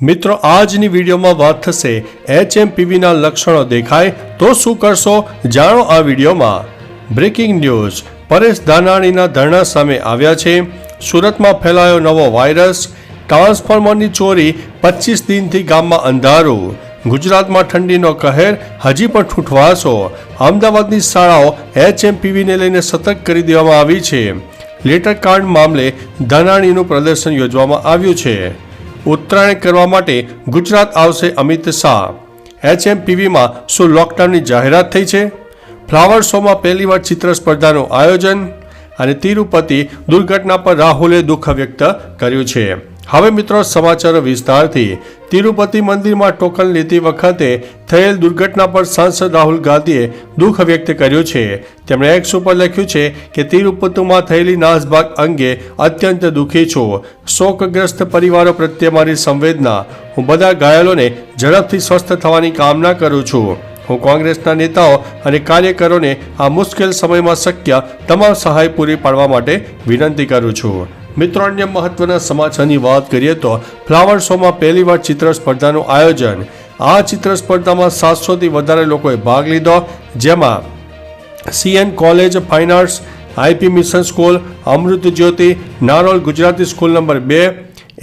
મિત્રો, આજની વિડીયોમાં વાત થશે એચએમપીવીના લક્ષણો દેખાય તો શું કરશો જાણો આ વિડીયોમાં. Breaking news. પરેશ ધાનાણીના ધરણા સામે આવ્યા છે. સુરતમાં ફેલાયો નવો વાયરસ. ટ્રાન્સફોર્મરની ચોરી પચીસ દિનથી ગામમાં અંધારું. ગુજરાતમાં ઠંડીનો કહેર. હજી પણ ઠૂંઠવાશો. અમદાવાદની શાળાઓ એચએમપીવીને લઈને સતર્ક કરી દેવામાં આવી છે. લેટર કાર્ડ મામલે ધનાણીનું પ્રદર્શન યોજવામાં આવ્યું છે. ઉત્તરાયણ કરવા માટે ગુજરાત આવશે અમિત શાહ. એચએમપીવીમાં શું લોકડાઉનની જાહેરાત થઈ છે? ફ્લાવર શોમાં પહેલીવાર ચિત્ર સ્પર્ધાનું આયોજન અને તિરુપતિ દુર્ઘટના પર રાહુલે દુઃખ વ્યક્ત કર્યું છે. હવે મિત્રો સમાચારો વિસ્તારથી તિરુપતિ મંદિરમાં ટોકન લેતી વખતે થયેલ દુર્ઘટના પર સાંસદ રાહુલ ગાંધીએ દુઃખ વ્યક્ત કર્યું છે. તેમણે એક્સ ઉપર લખ્યું છે કે તિરુપતિમાં થયેલી નાસભાગ અંગે અત્યંત દુઃખી છું. શોકગ્રસ્ત પરિવારો પ્રત્યે મારી સંવેદના. હું બધા ઘાયલોને ઝડપથી સ્વસ્થ થવાની કામના કરું છું. હું કોંગ્રેસના નેતાઓ અને કાર્યકરોને આ મુશ્કેલ સમયમાં શક્ય તમામ સહાય પૂરી પાડવા માટે વિનંતી કરું છું. મિત્રો અન્ય મહત્વના સમાચારની વાત કરીએ તો ફ્લાવર શોમાં પહેલીવાર ચિત્ર સ્પર્ધાનું આયોજન. આ ચિત્ર સ્પર્ધામાં સાતસોથી વધારે લોકોએ ભાગ લીધો, જેમાં CN college fine arts IP mission school Amrut Jyoti, Narol Gujarati school number બે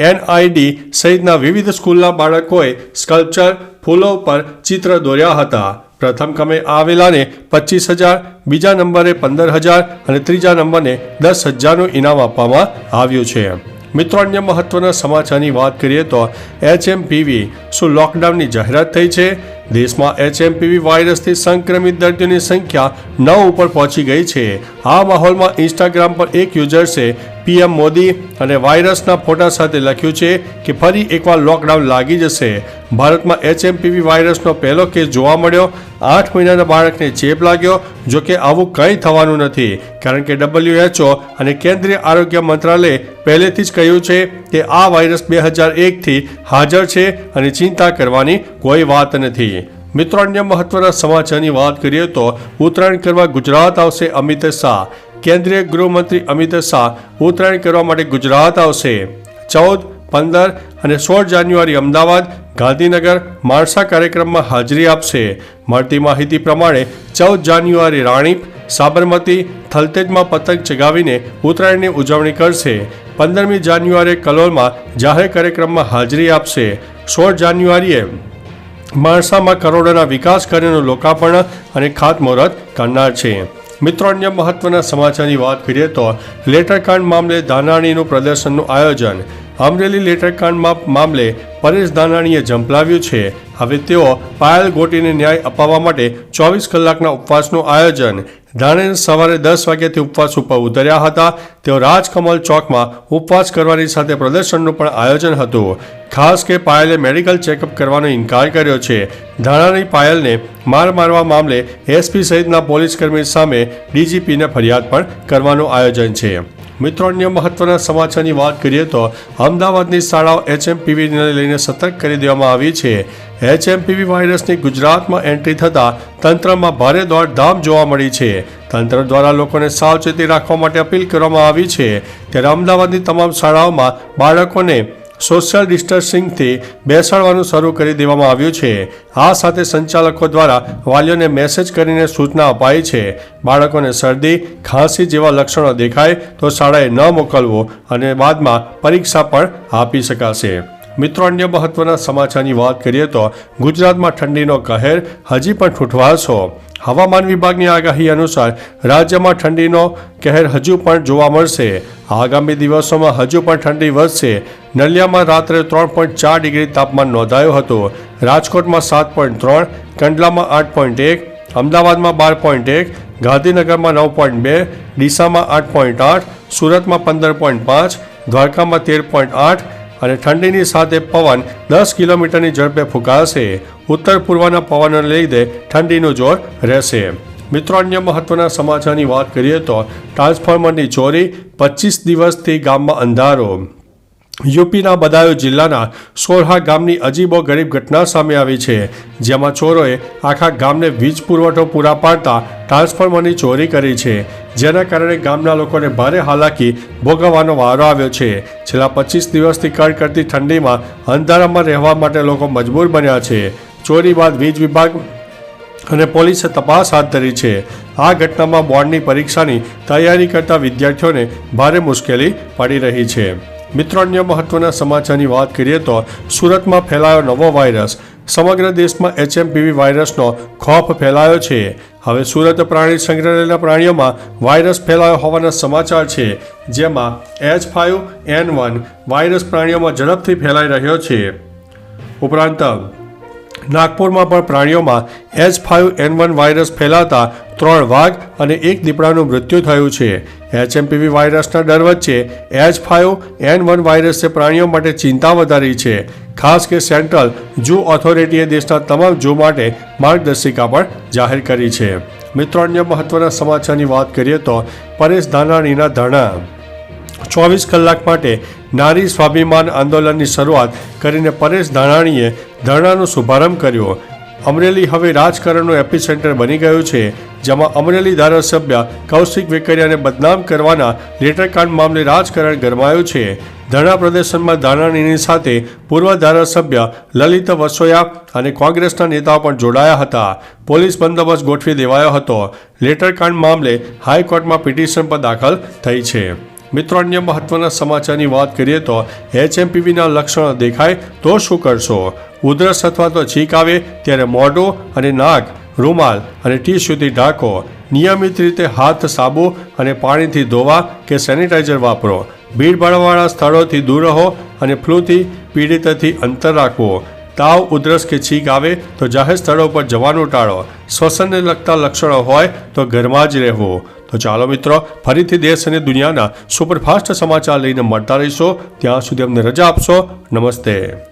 એનઆઈડી સહિતના વિવિધ સ્કૂલના બાળકોએ સ્કલ્પચર, ફૂલો પર ચિત્ર દોર્યા હતા. પ્રથમ ક્રમે આવેલાને પચીસ હજાર, બીજા નંબરે પંદર હજાર અને ત્રીજા નંબરને દસ હજારનું ઇનામ આપવામાં આવ્યું છે. મિત્રો, અન્ય મહત્વના સમાચારની વાત કરીએ તો એચએમપીવી શું લોકડાઉનની જાહેરાત થઈ છે? દેશમાં એચએમપીવી વાયરસથી સંક્રમિત દર્દીઓની સંખ્યા નવ ઉપર પહોંચી ગઈ છે. આ માહોલમાં ઇન્સ્ટાગ્રામ પર એક યુઝર્સે પીએમ મોદી અને વાયરસના ફોટા સાથે લખ્યું છે કે ફરી એકવાર લોકડાઉન લાગી જશે. ભારતમાં એચએમપીવી વાયરસનો પહેલો કેસ જોવા મળ્યો. આઠ મહિનાના બાળકને ચેપ લાગ્યો, જો કે આવું કંઈ થવાનું નથી. કારણ કે ડબલ્યુએચઓ અને કેન્દ્રીય આરોગ્ય મંત્રાલયે પહેલેથી જ કહ્યું છે કે આ વાયરસ બે હજાર એકથી હાજર છે અને ચિંતા કરવાની કોઈ વાત નથી. મિત્રો, અન્ય મહત્વના સમાચારની વાત કરીએ તો ઉત્તરાયણ કરવા ગુજરાત આવશે અમિત શાહ. કેન્દ્રીય ગૃહમંત્રી અમિત શાહ ઉત્તરાયણ કરવા માટે ગુજરાત આવશે. ચૌદ, પંદર અને સોળ જાન્યુઆરી અમદાવાદ, ગાંધીનગર માણસા કાર્યક્રમમાં હાજરી આપશે. મળતી માહિતી પ્રમાણે ચૌદ જાન્યુઆરી રાણીપ, સાબરમતી થલતેજમાં પતંગ ચગાવીને ઉત્તરાયણની ઉજવણી કરશે. પંદરમી જાન્યુઆરીએ કલોલમાં જાહેર કાર્યક્રમમાં હાજરી આપશે. સોળ જાન્યુઆરીએ માણસામાં કરોડોના વિકાસ કાર્યનું લોકાર્પણ અને ખાતમુહૂર્ત કરનાર છે. મિત્રો અન્ય મહત્વના સમાચારની વાત કરીએ તો લેટરકાંડ મામલે ધાનાણીનું પ્રદર્શનનું આયોજન અમરેલી લેટરકાંડ મામલે પરેશ ધાનાણીએ ઝંપલાવ્યું છે. હવે તેઓ પાયલ ગોટીને ન્યાય અપાવવા માટે ચોવીસ કલાકના ઉપવાસનું આયોજન. ધાણે સવારે દસ વાગ્યાથી ઉપવાસ ઉપર ઉતર્યા હતા. તેઓ રાજકમલ ચોકમાં ઉપવાસ કરવાની સાથે પ્રદર્શનનું પણ આયોજન હતું. ખાસ કે પાયલે મેડિકલ ચેકઅપ કરવાનો ઇનકાર કર્યો છે. ધાણાની પાયલને માર મારવા મામલે એસપી સહિતના પોલીસકર્મી સામે ડીજીપીને ફરિયાદ પણ કરવાનું આયોજન છે. મિત્રો અન્ય મહત્વના સમાચારની વાત કરીએ તો અમદાવાદની શાળાઓ એચએમપીવીને લઈને સતર્ક કરી દેવામાં આવી છે. એચએમપીવી વાયરસની ગુજરાતમાં એન્ટ્રી થતાં તંત્રમાં ભારે દોડધામ જોવા મળી છે. તંત્ર દ્વારા લોકોને સાવચેતી રાખવા માટે અપીલ કરવામાં આવી છે. ત્યારે અમદાવાદની તમામ શાળાઓમાં બાળકોને સોશિયલ ડિસ્ટન્સિંગથી બેસાડવાનું શરૂ કરી દેવામાં આવ્યું છે. આ સાથે સંચાલકો દ્વારા વાલીઓને મેસેજ કરીને સૂચના અપાઈ છે. બાળકોને શરદી, ખાંસી જેવા લક્ષણો દેખાય તો શાળાએ ન મોકલવો અને બાદમાં પરીક્ષા પણ આપી શકાશે. મિત્રો, અન્ય મહત્વના સમાચારની વાત કરીએ તો ગુજરાતમાં ઠંડીનો કહેર હજી પણ ઠૂંઠવાશો. હવામાન વિભાગની આગાહી અનુસાર રાજ્યમાં ઠંડીનો કહેર હજુ પણ જોવા મળશે. આગામી દિવસોમાં હજુ પણ ઠંડી વધશે. નલિયામાં રાત્રે ત્રણ પોઈન્ટ ચાર ડિગ્રી તાપમાન નોંધાયું હતું. રાજકોટમાં સાત પોઈન્ટ ત્રણ, કંડલામાં આઠ પોઈન્ટ એક, અમદાવાદમાં બાર પોઈન્ટ એક, ગાંધીનગરમાં નવ પોઈન્ટ બે, ડીસામાં આઠ પોઈન્ટ આઠ, સુરતમાં પંદર પોઈન્ટ પાંચ, દ્વારકામાં તેર પોઈન્ટ આઠ અને ઠંડીની સાથે પવન દસ કિલોમીટરની ઝડપે ફૂંકાશે. ઉત્તર પૂર્વના પવનને લીધે ઠંડીનું જોર રહેશે. મિત્રો, અન્ય મહત્વના સમાચારની વાત કરીએ તો ટ્રાન્સફોર્મરની ચોરી પચીસ દિવસથી ગામમાં અંધારો. યુપીના બદાયો જિલ્લાના સોરહા ગામની અજીબો ગરીબ ઘટના સામે આવી છે, જેમાં ચોરોએ આખા ગામને વીજ પુરવઠો પૂરા પાડતા ટ્રાન્સફોર્મરની ચોરી કરી છે. જેના કારણે ગામના લોકોને ભારે હાલાકી ભોગવવાનો વારો આવ્યો છે. છેલ્લા પચીસ દિવસથી કડકડતી ઠંડીમાં અંધારામાં રહેવા માટે લોકો મજબૂર બન્યા છે. ચોરી બાદ વીજ વિભાગ અને પોલીસે તપાસ હાથ ધરી છે. આ ઘટનામાં બોર્ડની પરીક્ષાની તૈયારી કરતા વિદ્યાર્થીઓને ભારે મુશ્કેલી પડી રહી છે. મિત્રો, અન્ય મહત્વના સમાચારની વાત કરીએ તો સુરતમાં ફેલાયો નવો વાયરસ. સમગ્ર દેશમાં એચએમપીવી વાયરસનો ખોફ ફેલાયો છે. હવે સુરત પ્રાણી સંગ્રહાલયના પ્રાણીઓમાં વાયરસ ફેલાયો હોવાના સમાચાર છે, જેમાં H five N one virus પ્રાણીઓમાં ઝડપથી ફેલાઈ રહ્યો છે. ઉપરાંત, નાગપુરમાં પણ પ્રાણીઓમાં H five N one virus ફેલાતા ત્રણ વાઘ અને એક દીપડાનું મૃત્યુ થયું છે. એચએમપીવી વાયરસના ડર વચ્ચે એચ ફાઇવ એન વન વાયરસે પ્રાણીઓ માટે ચિંતા વધારી છે. ખાસ કે સેન્ટ્રલ જૂ ઓથોરિટીએ દેશના તમામ જૂ માટે માર્ગદર્શિકા પણ જાહેર કરી છે. મિત્રો, અન્ય મહત્વના સમાચારની વાત કરીએ તો પરેશ ધાનાણીના ધરણા. ચોવીસ કલાક માટે નારી સ્વાભિમાન આંદોલનની શરૂઆત કરીને પરેશ ધાનાણીએ ધરણાનો શુભારંભ કર્યો. અમરેલી હવે રાજકારણનું એપિસેન્ટર બની ગયું છે, જેમાં અમરેલી ધારાસભ્ય કૌશિક વેકરિયાને બદનામ કરવાના લેટરકાંડ મામલે રાજકારણ ગરમાયું છે. ધરણા પ્રદર્શનમાં ધાનાણીની સાથે પૂર્વ ધારાસભ્ય લલિત વસોયા અને કોંગ્રેસના નેતાઓ પણ જોડાયા હતા. પોલીસ બંદોબસ્ત ગોઠવી દેવાયો હતો. લેટરકાંડ મામલે હાઈકોર્ટમાં પિટિશન પણ દાખલ થઈ છે. મિત્રો, અન્ય મહત્વના સમાચારની વાત કરીએ તો એચએમપીવીના લક્ષણો દેખાય તો શું કરશો? ઉધરસ અથવા તો છીંક આવે ત્યારે મોઢું અને નાક, રૂમાલ અને ટીશ્યુથી ઢાંકો, નિયમિત રીતે હાથ સાબુ અને પાણીથી ધોવા કે સેનિટાઈઝર વાપરો. ભીડભાડવાળા સ્થળોથી દૂર રહો અને ફ્લૂથી પીડિતથી અંતર રાખવો. તાવ, ઉધરસ કે છીંક આવે તો જાહેર સ્થળો પર જવાનું ટાળો. શ્વસનને લગતા લક્ષણો હોય તો ઘરમાં જ રહેવું. તો ચાલો મિત્રો, ફરીથી દેશ અને દુનિયાના સુપરફાસ્ટ સમાચાર લઈને મળતા રહીશો. ત્યાં સુધી અમને રજા આપશો. નમસ્તે.